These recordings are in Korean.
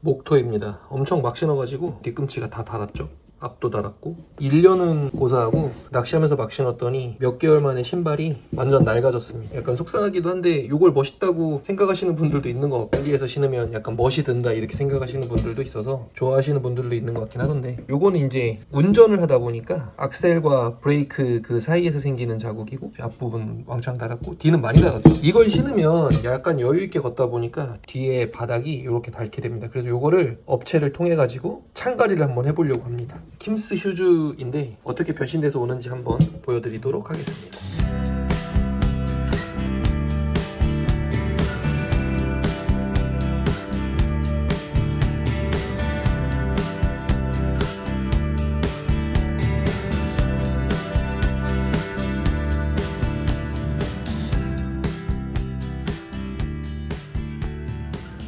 목토입니다. 엄청 막 신어가지고 뒤꿈치가 다 달았죠. 앞도 달았고 1년은 고사하고 낚시하면서 막 신었더니 몇 개월 만에 신발이 완전 낡아졌습니다. 약간 속상하기도 한데 이걸 멋있다고 생각하시는 분들도 있는 것 같고 빨리해서 신으면 약간 멋이 든다 이렇게 생각하시는 분들도 있어서 좋아하시는 분들도 있는 것 같긴 하던데 요거는 이제 운전을 하다 보니까 악셀과 브레이크 그 사이에서 생기는 자국이고 앞부분 왕창 달았고 뒤는 많이 달았죠. 이걸 신으면 약간 여유 있게 걷다 보니까 뒤에 바닥이 이렇게 닳게 됩니다. 그래서 요거를 업체를 통해 가지고 창가리를 한번 해보려고 합니다. 킴스 슈즈인데 어떻게 변신돼서 오는지 한번 보여드리도록 하겠습니다.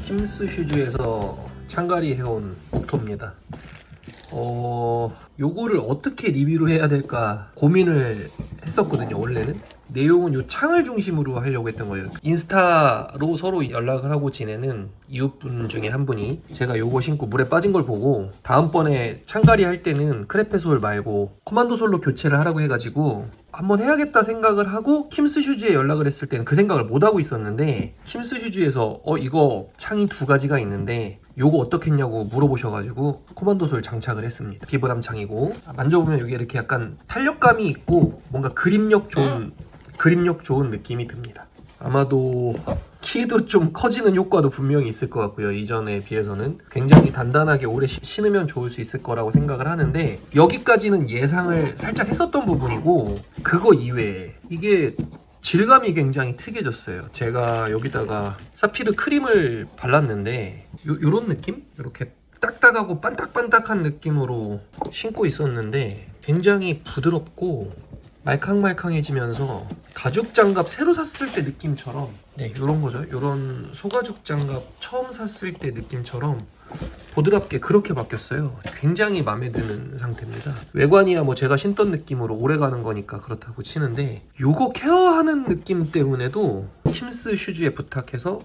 킴스 슈즈에서 창가리 해온 목토입니다. 어, 요거를 어떻게 리뷰를 해야 될까 고민을 했었거든요, 원래는. 내용은 요 창을 중심으로 하려고 했던 거예요. 인스타로 서로 연락을 하고 지내는 이웃분 중에 한 분이 제가 요거 신고 물에 빠진 걸 보고 다음번에 창가리 할 때는 크레페솔 말고 코만도솔로 교체를 하라고 해가지고 한번 해야겠다 생각을 하고 킴스 슈즈에 연락을 했을 때는 그 생각을 못 하고 있었는데 킴스 슈즈에서 어 이거 창이 두 가지가 있는데 요거 어떻겠냐고 물어보셔가지고 코만도솔 장착을 했습니다. 비브람 창이고 아, 만져보면 이게 이렇게 약간 탄력감이 있고 뭔가 그립력 좋은 그립력 좋은 느낌이 듭니다. 아마도 키도 좀 커지는 효과도 분명히 있을 것 같고요. 이전에 비해서는 굉장히 단단하게 오래 시- 신으면 좋을 수 있을 거라고 생각을 하는데 여기까지는 예상을 살짝 했었던 부분이고 그거 이외에 이게 질감이 굉장히 특이해졌어요. 제가 여기다가 사피르 크림을 발랐는데 요, 요런 느낌? 이렇게 딱딱하고 반딱반딱한 느낌으로 신고 있었는데 굉장히 부드럽고 말캉말캉해지면서 가죽 장갑 새로 샀을 때 느낌처럼 네 요런 거죠. 요런 소가죽 장갑 처음 샀을 때 느낌처럼 보드랍게 그렇게 바뀌었어요. 굉장히 마음에 드는 상태입니다. 외관이야 뭐 제가 신던 느낌으로 오래 가는 거니까 그렇다고 치는데 요거 케어하는 느낌 때문에도 킴스 슈즈에 부탁해서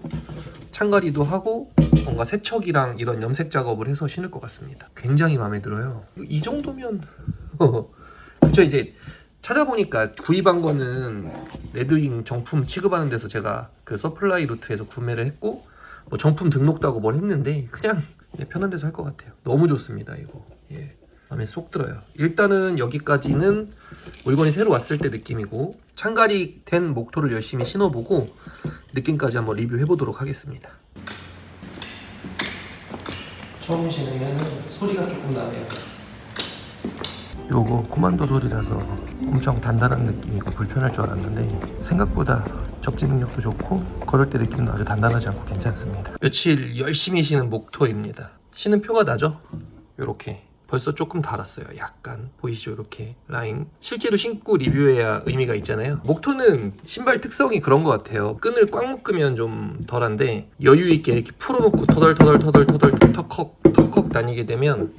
창가리도 하고 뭔가 세척이랑 이런 염색 작업을 해서 신을 것 같습니다. 굉장히 마음에 들어요. 이 정도면 그쵸? 이제 찾아보니까 구입한 거는 레드윙 정품 취급하는 데서 제가 그 서플라이 루트에서 구매를 했고 뭐 정품 등록도 하고 뭘 했는데 그냥 예, 편한 데서 할 것 같아요. 너무 좋습니다 이거. 예. 마음에 쏙 들어요. 일단은 여기까지는 물건이 새로 왔을 때 느낌이고 창가리 된 목토를 열심히 신어보고 느낌까지 한번 리뷰해 보도록 하겠습니다. 처음 신으면 소리가 조금 나네요. 요거 코만도 소리라서 엄청 단단한 느낌이고 불편할 줄 알았는데 생각보다 접지 능력도 좋고 걸을 때 느낌도 아주 단단하지 않고 괜찮습니다. 며칠 열심히 신은 목토입니다. 신은 표가 나죠? 요렇게. 벌써 조금 달았어요. 약간. 보이시죠? 이렇게 라인. 실제로 신고 리뷰해야 의미가 있잖아요. 목토는 신발 특성이 그런 것 같아요. 끈을 꽉 묶으면 좀 덜한데 여유 있게 이렇게 풀어놓고 터덜터덜터덜터덜 턱턱 턱턱 다니게 되면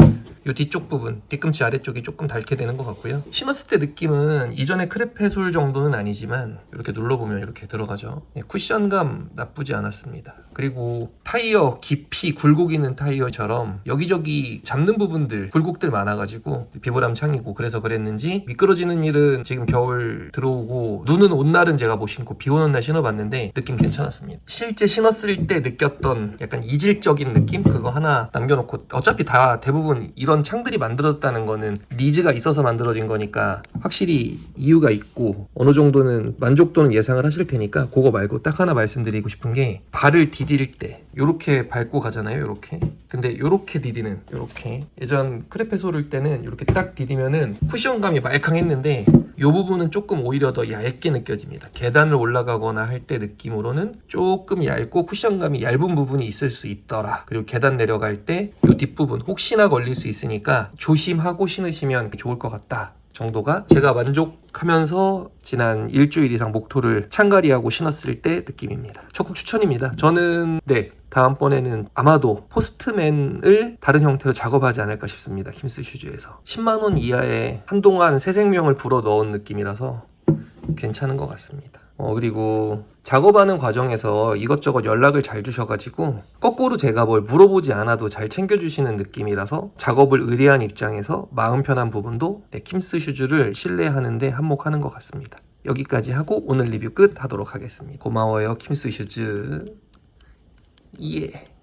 요 뒤쪽 부분, 뒤꿈치 아래쪽이 조금 닳게 되는 것 같고요. 신었을 때 느낌은 이전의 크레페솔 정도는 아니지만 이렇게 눌러보면 이렇게 들어가죠. 예, 쿠션감 나쁘지 않았습니다. 그리고 타이어 깊이 굴곡 있는 타이어처럼 여기저기 잡는 부분들, 굴곡들 많아가지고 비브람 창이고 그래서 그랬는지 미끄러지는 일은 지금 겨울 들어오고 눈은 온 날은 제가 못 신고 비 오는 날 신어봤는데 느낌 괜찮았습니다. 실제 신었을 때 느꼈던 약간 이질적인 느낌 그거 하나 남겨놓고 어차피 다 대부분 이런 창들이 만들어졌다는 거는 니즈가 있어서 만들어진 거니까 확실히 이유가 있고 어느 정도는 만족도는 예상을 하실 테니까 그거 말고 딱 하나 말씀드리고 싶은 게 발을 디딜 때 요렇게 밟고 가잖아요 요렇게. 근데 요렇게 디디는 요렇게. 예전 크레페 소를 때는 요렇게 딱 디디면은 쿠션감이 말캉했는데 요 부분은 조금 오히려 더 얇게 느껴집니다. 계단을 올라가거나 할 때 느낌으로는 조금 얇고 쿠션감이 얇은 부분이 있을 수 있더라. 그리고 계단 내려갈 때요 뒷부분 혹시나 걸릴 수 있으니까 조심하고 신으시면 좋을 것 같다 정도가 제가 만족하면서 지난 일주일 이상 목토를 창가리하고 신었을 때 느낌입니다. 적극 추천입니다. 저는 네 다음번에는 아마도 포스트맨을 다른 형태로 작업하지 않을까 싶습니다. 킴스 슈즈에서 10만 원 이하의 한동안 새 생명을 불어 넣은 느낌이라서 괜찮은 것 같습니다. 어, 그리고 작업하는 과정에서 이것저것 연락을 잘 주셔가지고 거꾸로 제가 뭘 물어보지 않아도 잘 챙겨주시는 느낌이라서 작업을 의뢰한 입장에서 마음 편한 부분도 네, 킴스 슈즈를 신뢰하는데 한몫하는 것 같습니다. 여기까지 하고 오늘 리뷰 끝 하도록 하겠습니다. 고마워요 킴스 슈즈. 예.